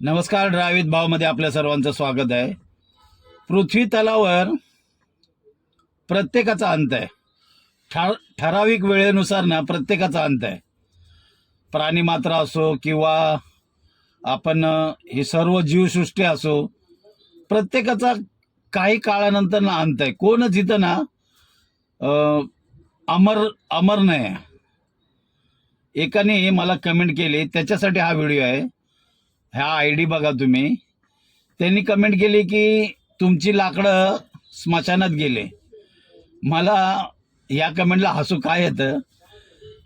नमस्कार ड्रावित भावमध्ये आपल्या सर्वांचं स्वागत आहे. पृथ्वी तलावर प्रत्येकाचा अंत आहे. ठर ठराविक वेळेनुसार ना प्रत्येकाचा अंत आहे. प्राणी मात्र असो किंवा आपण ही सर्व जीवसृष्टी असो प्रत्येकाचा काही काळानंतर ना अंत आहे. कोणच इथं ना अमर अमर नाही एकाने मला कमेंट केली त्याच्यासाठी हा व्हिडिओ आहे. ह्या आय डी बघा तुम्ही. त्यांनी कमेंट केली की तुमची लाकडं स्मशानात गेले. मला या कमेंटला हसू काय येतं?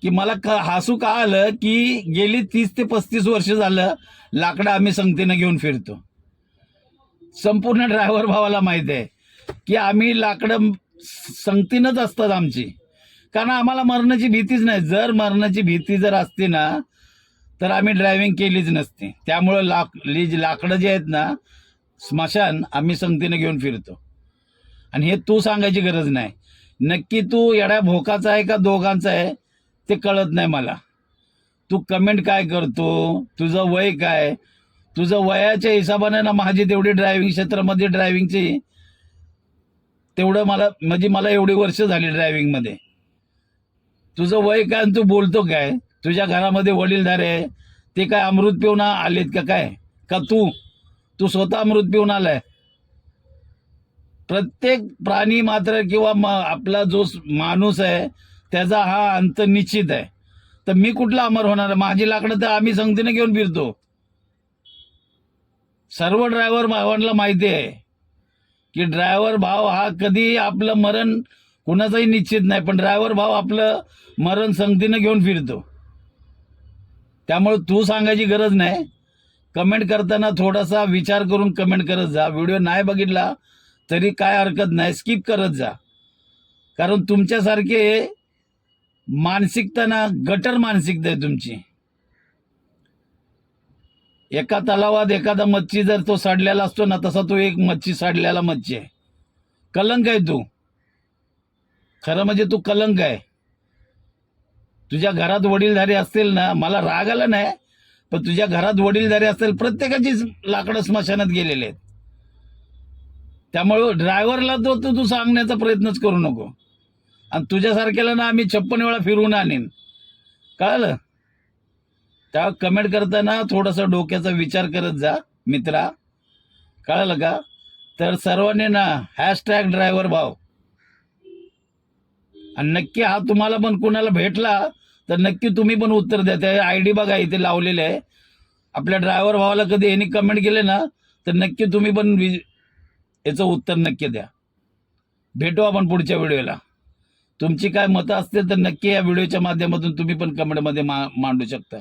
की मला क हसू का आलं की गेली तीस ते पस्तीस वर्ष झालं लाकडं आम्ही संगतीनं घेऊन फिरतो. संपूर्ण ड्रायव्हर भावाला माहीत आहे की आम्ही लाकडं संगतीनंच असतात आमची. कारण आम्हाला मरणाची भीतीच नाही. जर मरणाची भीती जर असती ना तर आम्ही ड्रायव्हिंग केलीच नसते. त्यामुळं लाक लीज लाकडं जे आहेत ना स्मशान आम्ही संगतीनं घेऊन फिरतो. आणि हे तू सांगायची गरज नाही. नक्की तू येड्या भोकाचा आहे का दोघांचा आहे ते कळत नाही मला. तू कमेंट काय करतो? तुझं वय काय? तुझं वयाच्या हिशोबाने ना माझी तेवढी ड्रायव्हिंग क्षेत्रामध्ये ड्रायव्हिंगची तेवढं मला म्हणजे मला एवढी वर्ष झाली ड्रायव्हिंगमध्ये तुझं वय काय आणि तू बोलतो काय? तुझ्या घरामध्ये वडीलधारे आहे. ते काय अमृत पिऊन आलेत का काय? का तू? तू स्वतः अमृत पिऊन आलाय. प्रत्येक प्राणी मात्र किंवा म आपला जो माणूस आहे त्याचा हा अंत निश्चित आहे. तर मी कुठला अमर होणार आहे? माझी लाकडं तर आम्ही संगतीने घेऊन फिरतो. सर्व ड्रायव्हर भावांना माहिती आहे की ड्रायव्हर भाव हा कधी आपलं मरण कुणाचाही निश्चित नाही पण ड्रायव्हर भाव आपलं मरण संगतीनं घेऊन फिरतो. त्यामुळे तू सांगायची गरज नाही. कमेंट करताना थोडासा विचार करून कमेंट करत जा. व्हिडिओ नाही बघितला तरी काय हरकत नाही. स्किप करत जा. कारण तुमच्यासारखे मानसिकता ना गटर मानसिकता आहे तुमची. एका तलावात एखादा मच्छी जर तो सडलेला असतो ना तसा तो एक मच्छी सडलेला मच्छी आहे. कलंक आहे तू. खरं म्हणजे तू कलंक आहे. तुझ्या घरात वडीलधारी असतील ना मला राग आला नाही पण तुझ्या घरात वडीलधारी असतील प्रत्येकाची लाकडं स्मशानात गेलेले आहेत. त्यामुळं ड्रायव्हरला तो तू तू सांगण्याचा प्रयत्नच करू नको. आणि तुझ्यासारख्याला ना आम्ही छप्पन वेळा फिरून आणीन. कळलं? त्या कमेंट करताना थोडासा डोक्याचा विचार करत जा मित्रा. कळलं का? तर सर्वांनी ना हॅशटॅग ड्रायव्हर भाव. आणि नक्की हा तुम्हाला पण कुणाला भेटला तर नक्की तुम्ही पण उत्तर द्या. त्या आय डी बघा इथे लावलेले आहे. आपल्या ड्रायव्हर भावाला कधी यांनी कमेंट केले ना तर नक्की तुम्ही पण वि- याचं उत्तर नक्की द्या. भेटू आपण पुढच्या व्हिडिओला. तुमची काय मतं असतील तर नक्की या व्हिडिओच्या माध्यमातून तुम्ही पण कमेंटमध्ये मा मांडू शकता.